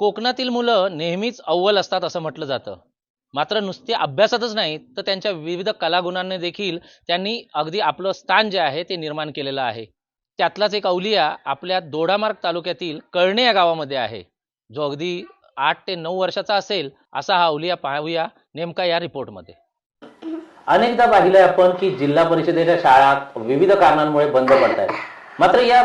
कोकणातील मुलं नेहमीच अव्वल असतात असं म्हटलं जातं. मात्र नुसते अभ्यासातच नाही तर त्यांच्या विविध कलागुणांनी देखील त्यांनी अगदी आपलं स्थान जे आहे ते निर्माण केलेलं आहे. त्यातलाच एक अवलिया आपल्या दोडामार्ग तालुक्यातील कळणे या गावामध्ये आहे. जो अगदी आठ ते नऊ वर्षाचा असेल असा हा अवलिया पाहूया नेमका या रिपोर्टमध्ये. अनेकदा पाहिलंय आपण की जिल्हा परिषदेच्या शाळा विविध कारणांमुळे बंद पडत आहेत मात्र या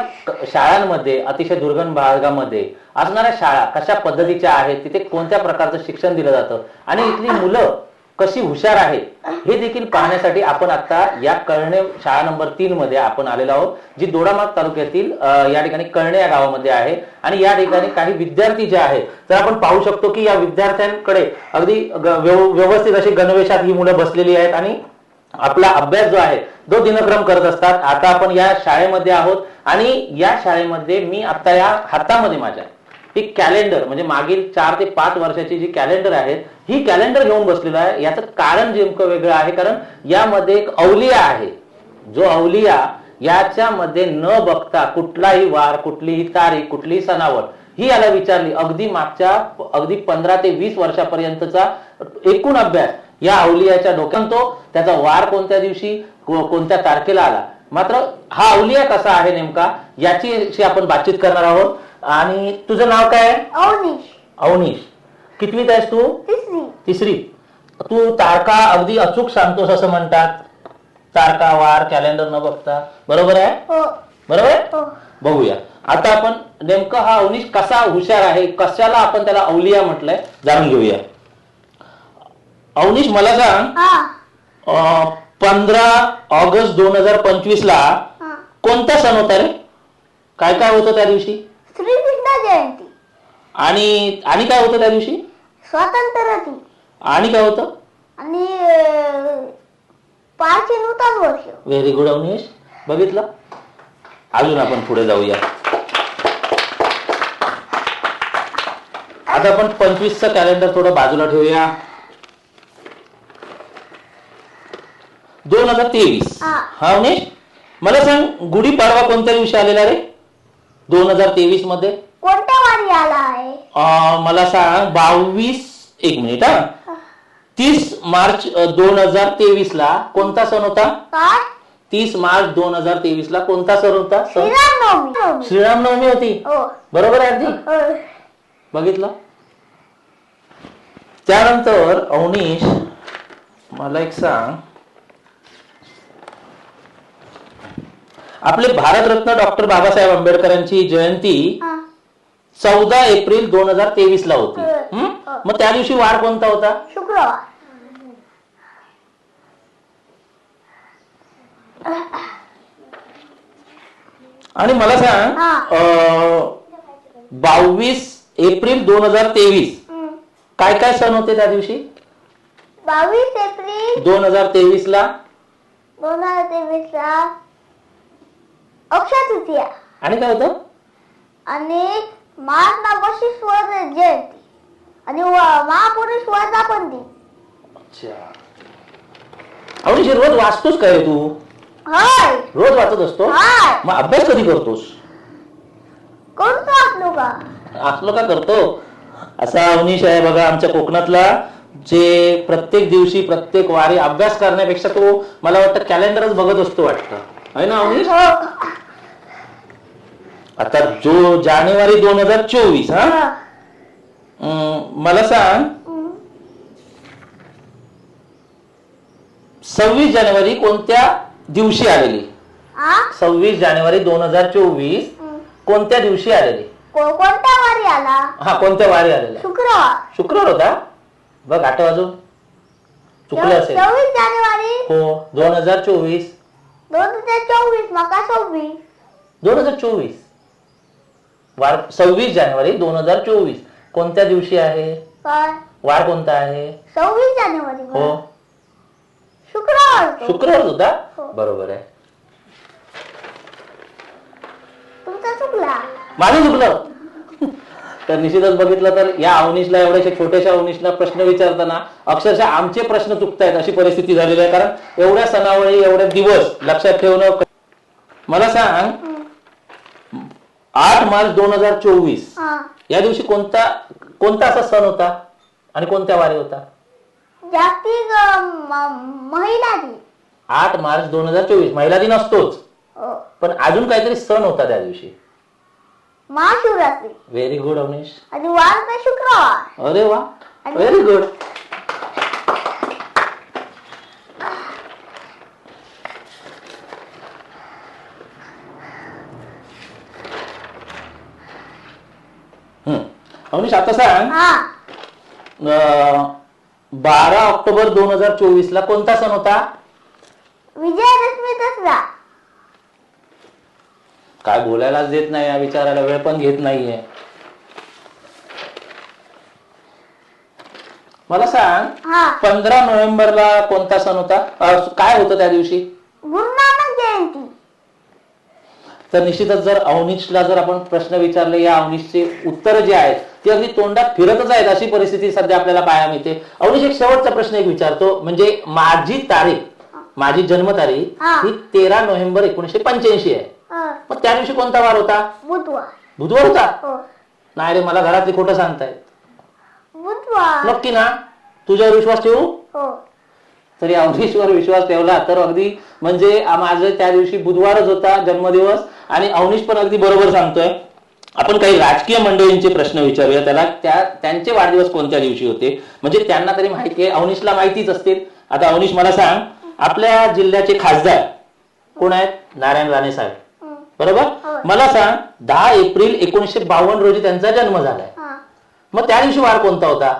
शाळांमध्ये अतिशय दुर्गम भागामध्ये असणाऱ्या शाळा कशा पद्धतीच्या आहेत तिथे कोणत्या प्रकारचं शिक्षण दिलं जातं आणि इथली मुलं कशी हुशार आहेत हे देखील पाहण्यासाठी आपण आता या कळणे शाळा नंबर तीन मध्ये आपण आलेलो आहोत जी दोडामार्ग तालुक्यातील या ठिकाणी कळणे या गावामध्ये आहे. आणि या ठिकाणी काही विद्यार्थी जे आहेत तर आपण पाहू शकतो की या विद्यार्थ्यांकडे अगदी व्यव- व्यवस्थित अशी गणवेशात ही मुलं बसलेली आहेत आणि आपला अभ्यास जो आहे तो दिनक्रम करत असतात. आता आपण या शाळेमध्ये आहोत आणि या शाळेमध्ये मी आता या हातामध्ये माझ्या ही कॅलेंडर म्हणजे मागील चार ते पाच वर्षाची जी कॅलेंडर आहे ही कॅलेंडर घेऊन बसलेलो आहे. याचं कारण नेमकं वेगळं आहे कारण यामध्ये एक अवलिया आहे. जो अवलिया याच्यामध्ये न बघता कुठलाही वार कुठलीही तारीख कुठलीही सणावर ही याला विचारली. अगदी मागच्या अगदी पंधरा ते वीस वर्षापर्यंतचा एकूण अभ्यास. या अवलियाच्या डोक्यात तो त्याचा वार कोणत्या दिवशी कोणत्या तारखेला आला? मात्र हा अवलिया कसा आहे नेमका याची आपण बातचीत करणार आहोत. आणि तुझं नाव काय आहे? अवनीश. अवनीश. कितवीत आहेस तू? तिसरी. तिसरी. तू तारखा अगदी अचूक सांगतोस असं म्हणतात. तारखा वार कॅलेंडर न बघता. बरोबर आहे? हो. बरोबर आहे? हो. बघूया. आता आपण नेमकं हा अवनीश कसा हुशार आहे कशाला आपण त्याला अवलिया म्हटलंय जाणून घेऊया. अवनीश मला सांग. हा. पंधरा ऑगस्ट दोन हजार पंचवीस ला हा. कोणता सण होता रे? काय काय होतं त्या दिवशी? श्रीकृष्ण जयंती. आणि आणि काय होतं त्या दिवशी? स्वातंत्र्य दिन. आणि काय होतं? आणि अं, पाचशे नूतन वर्ष. Very good Avneesh. बघितलं? अजून आपण पुढे जाऊया. आता आपण पंचवीसचं कॅलेंडर थोडं बाजूला ठेवूया. दोन हजार तेवीस. हा. अवनीश मला सांग गुढीपाडवा कोणत्या दिवशी आलेला रे? दोन हजार तेवीसमध्ये. कोणत्या वारी आला आहे? अं, मला सांग बावीस एक मिनिट हा. तीस मार्च दोन हजार तेवीस ला कोणता सण होता? काय? तीस मार्च दोन हजार तेवीस ला कोणता सण होता? सण? श्रीरामनवमी. श्रीरामनवमी होती. हो. बरोबर आहे अगदी? हो. बघितलं? त्यानंतर अवनीश मला एक सांग. आपले भारतरत्न डॉक्टर बाबासाहेब आंबेडकरांची जयंती. चौदा एप्रिल दोन हजार तेवीस ला होती हो. हं? मग त्या दिवशी वार कोणता होता शुक्रवार आणि मला सांग हा. अं, बावीस एप्रिल दोन हजार तेवीस हम्म. काय काय सण होते त्या दिवशी बावीस एप्रिल दोन हजार तेवीस ला दोन हजार तेवीस ला अक्षय तृतीया. आणि काय होतं? आणि महात्मा बसवेश्वर जयंती. आणि व- महापुरुष वर्धापन दिन अच्छा. रोज वाचतोस काय तू? हाय. रोज वाचत असतो? हाय. मग अभ्यास कधी करतोस? कोणतं आपलो का? असलो का करतो? असा अवनीश आहे बघा आमच्या कोकणातला जे प्रत्येक दिवशी प्रत्येक वारी अभ्यास करण्यापेक्षा तो मला वाटतं कॅलेंडरच बघत असतो वाटतं. आहे ना अवनीश? हो. आता जो जानेवारी दोन हजार चोवीस हा? मला सांग. सव्वीस जानेवारी कोणत्या दिवशी आलेली? सव्वीस जानेवारी दोन हजार चोवीस. कोणत्या दिवशी आलेली? कोणत्या वारी आला? हा कोणत्या वारी आलेल्या शुक्रवार. शुक्रवार होता? बघ आठ वाजून चुकलं असेल. चोवीस जानेवारी? हो दोन हजार चोवीस. दोन हजार चोवीस मका सव्वीस. दोन हजार चोवीस. वार सव्वीस जानेवारी दोन हजार चोवीस. कोणत्या दिवशी आहे? वार कोणता आहे? सव्वीस जानेवारी हो. शुक्रवार. शुक्रवार होता? हो. बरोबर आहे. तुमचा चुकला. माझं चुकलं. तर निश्चितच बघितलं तर या अवनीशला एवढ्याशा छोट्याशा अवनीशला प्रश्न विचारताना अक्षरशः आमचे प्रश्न चुकतायत अशी परिस्थिती झालेली आहे. कारण एवढ्या सणावळी एवढे दिवस लक्षात ठेवणं मला सांग आठ मार्च दोन हजार चोवीस. या दिवशी कोणता कोणता असा सण होता? आणि कोणत्या वारी होता? जागतिक महिला दिन. आठ मार्च दोन हजार चोवीस. महिला दिन असतोच. हो. पण अजून काहीतरी सण होता त्या दिवशी. महाशिवरात्री. Very good Avneesh. आणि वार शुक्रवार. अरे वा. व्हेरी गुड अवनीश आता सांग. हा. बारा ऑक्टोबर दोन हजार चोवीस ला कोणता सण होता? विजयादशमी दसरा काय बोलायलाच देत नाही या विचारायला वेळ पण घेत नाहीये. मला सांग हा. पंधरा नोव्हेंबरला कोणता सण होता? काय होतं त्या दिवशी? गुरु नानक जयंती. तर निश्चितच जर अवनीशला जर आपण प्रश्न विचारले या अवनीशचे उत्तर जे आहेत ते अगदी तोंडात फिरतच आहेत अशी परिस्थिती सध्या आपल्याला पाहायला मिळते. अवनीश एक शेवटचा प्रश्न एक विचारतो म्हणजे माझी तारीख माझी जन्मतारीख हा. ही तेरा नोव्हेंबर एकोणीशे पंच्याऐंशी आहे. मग त्या दिवशी कोणता वार होता? बुधवार. बुधवार होता? हो. नाही रे मला घरातली खोटं सांगतायत. बुधवार. नक्की ना? तुझ्यावर विश्वास ठेवू? हो. तरी अवनीशवर विश्वास ठेवला. तर अगदी म्हणजे माझं त्या दिवशी बुधवारच होता जन्मदिवस आणि अवनीश पण अगदी बरोबर सांगतोय. आपण काही राजकीय मंडळींचे प्रश्न विचारूया. त्याला त्या त्यांचे वाढदिवस कोणत्या दिवशी होते? म्हणजे त्यांना तरी माहिती आहे. अवनीशला माहितीच असतील. आता अवनीश मला सांग. आपल्या जिल्ह्याचे खासदार कोण आहेत? नारायण राणे साहेब. बरोबर. मला सांग दहा एप्रिल एकोणीसशे बावन्न रोजी त्यांचा जन्म झालाय. मग त्या दिवशी वार कोणता होता?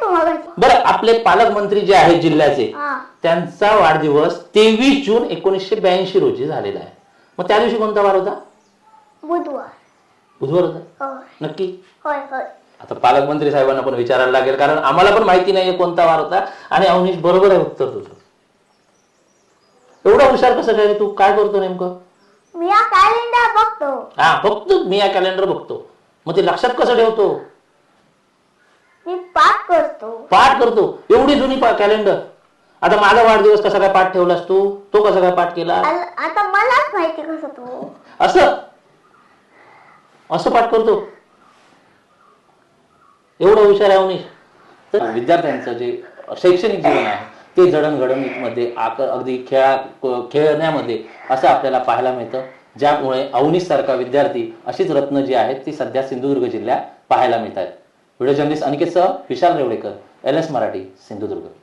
तुम्हाला बरं आपले पालकमंत्री जे आहेत जिल्ह्याचे हा. त्यांचा वाढदिवस तेवीस जून एकोणीसशे ब्याऐंशी रोजी झालेला आहे. मग त्या दिवशी कोणता वार होता? बुधवार. बुधवार होता? होय. नक्की? होय होय. आता पालकमंत्री साहेबांना पण विचारायला लागेल कारण आम्हाला पण माहिती नाहीये कोणता वार होता. आणि अवनीश बरोबर आहे उत्तर तुझं. एवढा हुशार कसं काय रे तू? काय करतो नेमकं? मी हा कॅलेंडर बघतो. हा फक्त मी या कॅलेंडर बघतो. मग ते लक्षात कसं ठेवतो? मी पाठ करतो. पाठ करतो. एवढी जुनी कॅलेंडर आता माझा वाढदिवस कसा काय पाठ ठेवलास तू? तो कसा काय पाठ केला? आल- आता मलाच माहिती कसं तू? असं? असं पाठ करतो. एवढं हुशार आहे अवनीश. तर विद्यार्थ्यांचं जे शैक्षणिक जीवन आहे ते जडणघडणीमध्ये आक अगदी खेळा क- खेळण्यामध्ये असं आपल्याला पाहायला मिळतं. ज्यामुळे अवनीश सारखा विद्यार्थी अशीच रत्न जी आहेत ती सध्या सिंधुदुर्ग जिल्ह्यात पाहायला मिळतात व्हिडिओ जर्नलिस्ट अनिकेतसह विशाल रेवडेकर एल एस मराठी सिंधुदुर्ग